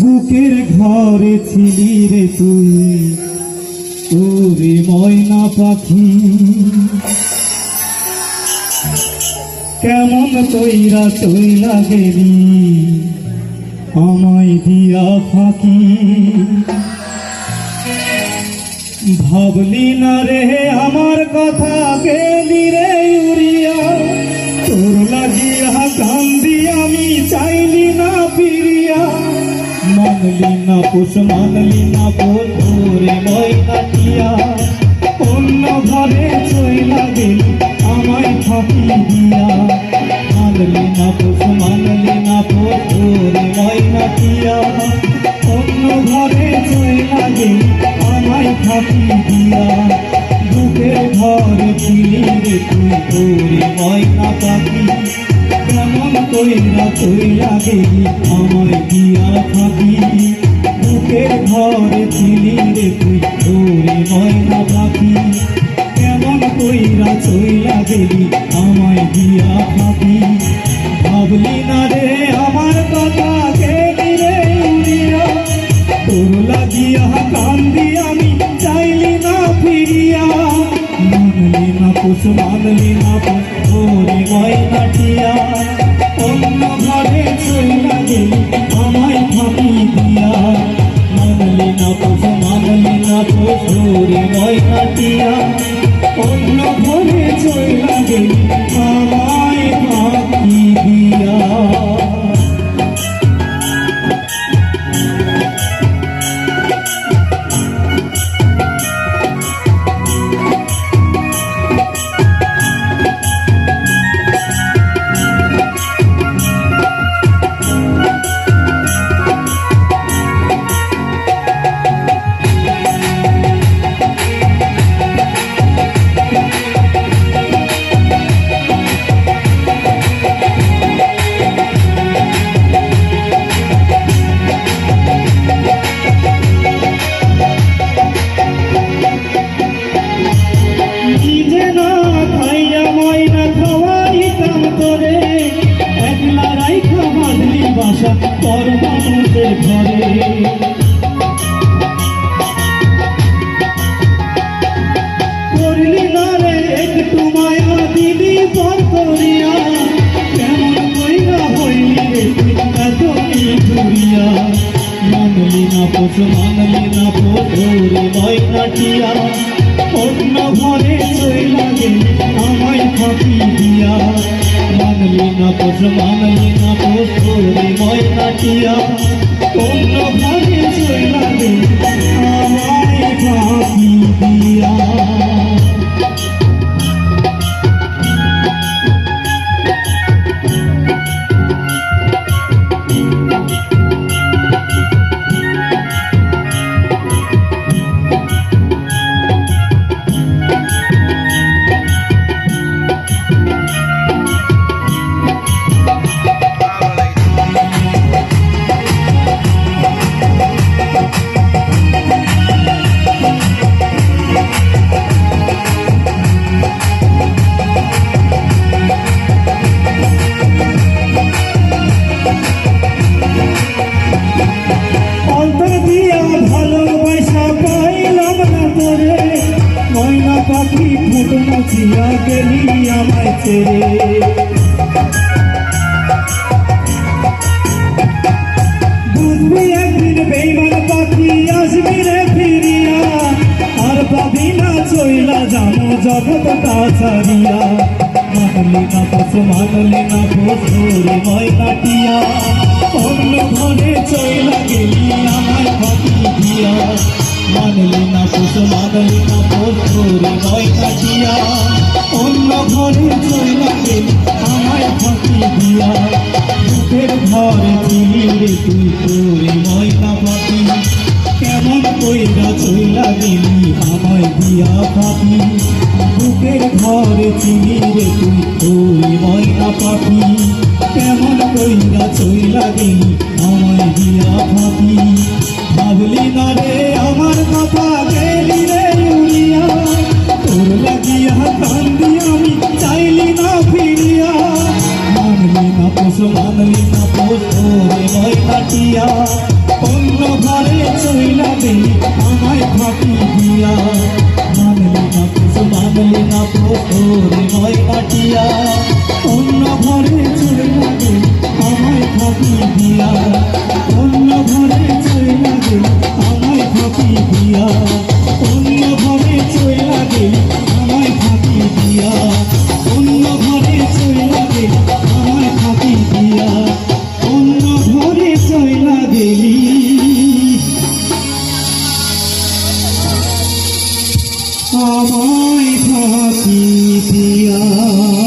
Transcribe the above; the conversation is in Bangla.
বুকের ঘরে ছিলি রে তুই। ওরে ময়না পাখি। কেমন তৈরা তৈলা গেলি আমায় দিয়া ফাঁকি। ভাবলি না রে, আমার কথা গেলি রে? মানলি না পুষ মানলি না মই কাটিয়া অন্য ঘরে চইলা গেলি, আমায় ফাঁকি দিয়া। মানলি না পুষ মানলি না বোধরে মই কাটিয়া অন্য ঘরে চইলা গেলি, আমায় ফাঁকি দিয়া। বুকের ঘরে ছিলি রে তুই তোরে ময়না পাখি কেমন কইরা চইলা গেলি, আমায় দিয়া বুকের ঘরে ছিলি রে তুই তোরে ময়না পাখি কেমন কইরা চইলা গেলি আমায় দিয়া ফাঁকি ভাবলি না রে আমার কথা গেলি রে উড়িয়া। তোর লাগিয়া কান্দি আমি, চাইলি না ফিরিয়া। মানলি না পুষ, মানলি না তোরে ময়নাটিয়া অন্য ঘরে চইলা গেলি পুষ নয় কাটিয়া অন্য ঘরে চইলা ঘুরিয়া মানলি না পোষ মানলি না পোষ রে ময়নাটিয়া অন্য ঘরে চইলা গেলি আমায় ফাঁকি দিয়া মানলি না পোষ মানলি না পোষ রে ময়নাটিয়া অন্য ঘরে চইলা গেলি পাখি ফুট নাচিয়া গেলি আমায় ছেড়ে বুঝবি একদিন বেইমান পাখি আসবি রে ফিরিয়া আর পাবি না চইলা জানো জগৎটা ছাড়িয়া মানলি না পশু মানলি না পশু রে ময় কাটিয়া অন্য ঘরে চইলা গেলি আমায় ফাঁকি দিয়া মানলি না পশু মানলি না পশু রে কাটিয়া, অন্য ঘরে চইলা আমায় ফাঁকি দিয়া। বুকের ঘরে ছিলি রে তুই তোরে ময়না পাখি কেমন কইরা চইলা গেলি আমায় দিয়া পাখি বুকের ঘরে ছিলি রে তুই ফাঁকি দিয়া মানলি না পুষ মানলি না কাটিয়া অন্য ঘরে চইলা আমায় ফাঁকি দিয়া।